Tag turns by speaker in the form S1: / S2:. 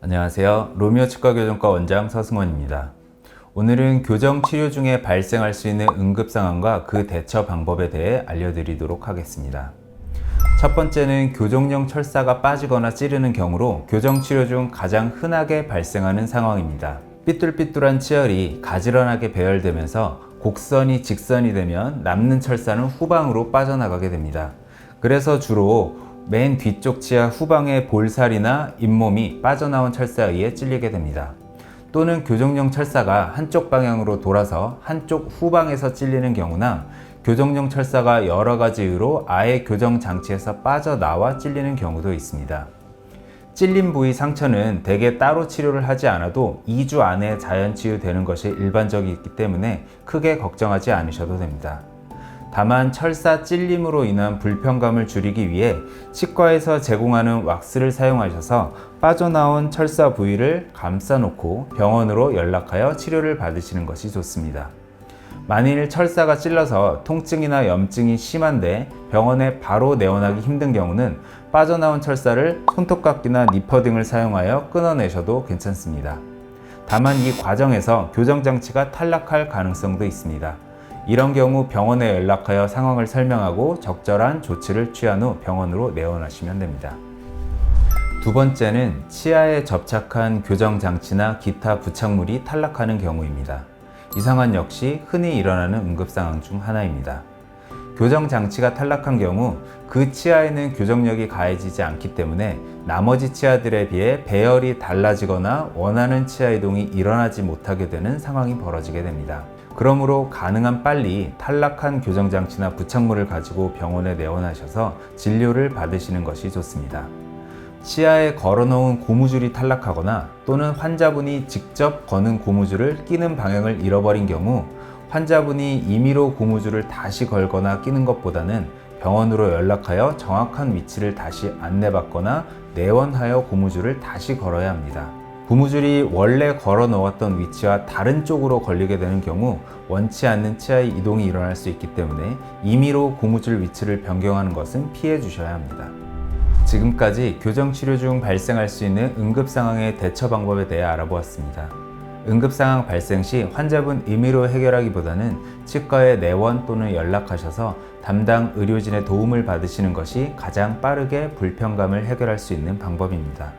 S1: 안녕하세요. 로미오 치과교정과 원장 서승원입니다. 오늘은 교정 치료 중에 발생할 수 있는 응급 상황과 그 대처 방법에 대해 알려드리도록 하겠습니다. 첫 번째는 교정용 철사가 빠지거나 찌르는 경우로 교정 치료 중 가장 흔하게 발생하는 상황입니다. 삐뚤삐뚤한 치열이 가지런하게 배열되면서 곡선이 직선이 되면 남는 철사는 후방으로 빠져나가게 됩니다. 그래서 주로 맨 뒤쪽 치아 후방의 볼살이나 잇몸이 빠져나온 철사에 의해 찔리게 됩니다. 또는 교정용 철사가 한쪽 방향으로 돌아서 한쪽 후방에서 찔리는 경우나 교정용 철사가 여러 가지 이유로 아예 교정 장치에서 빠져나와 찔리는 경우도 있습니다. 찔린 부위 상처는 대개 따로 치료를 하지 않아도 2주 안에 자연 치유되는 것이 일반적이기 때문에 크게 걱정하지 않으셔도 됩니다. 다만 철사 찔림으로 인한 불편감을 줄이기 위해 치과에서 제공하는 왁스를 사용하셔서 빠져나온 철사 부위를 감싸놓고 병원으로 연락하여 치료를 받으시는 것이 좋습니다. 만일 철사가 찔러서 통증이나 염증이 심한데 병원에 바로 내원하기 힘든 경우는 빠져나온 철사를 손톱깎이나 니퍼 등을 사용하여 끊어내셔도 괜찮습니다. 다만 이 과정에서 교정장치가 탈락할 가능성도 있습니다. 이런 경우 병원에 연락하여 상황을 설명하고 적절한 조치를 취한 후 병원으로 내원하시면 됩니다. 두 번째는 치아에 접착한 교정장치나 기타 부착물이 탈락하는 경우입니다. 이 상황 역시 흔히 일어나는 응급 상황 중 하나입니다. 교정 장치가 탈락한 경우 그 치아에는 교정력이 가해지지 않기 때문에 나머지 치아들에 비해 배열이 달라지거나 원하는 치아 이동이 일어나지 못하게 되는 상황이 벌어지게 됩니다. 그러므로 가능한 빨리 탈락한 교정 장치나 부착물을 가지고 병원에 내원하셔서 진료를 받으시는 것이 좋습니다. 치아에 걸어놓은 고무줄이 탈락하거나 또는 환자분이 직접 거는 고무줄을 끼는 방향을 잃어버린 경우 환자분이 임의로 고무줄을 다시 걸거나 끼는 것보다는 병원으로 연락하여 정확한 위치를 다시 안내받거나 내원하여 고무줄을 다시 걸어야 합니다. 고무줄이 원래 걸어 놓았던 위치와 다른 쪽으로 걸리게 되는 경우 원치 않는 치아의 이동이 일어날 수 있기 때문에 임의로 고무줄 위치를 변경하는 것은 피해 주셔야 합니다. 지금까지 교정 치료 중 발생할 수 있는 응급 상황의 대처 방법에 대해 알아보았습니다. 응급 상황 발생 시 환자분 임의로 해결하기보다는 치과에 내원 또는 연락하셔서 담당 의료진의 도움을 받으시는 것이 가장 빠르게 불편감을 해결할 수 있는 방법입니다.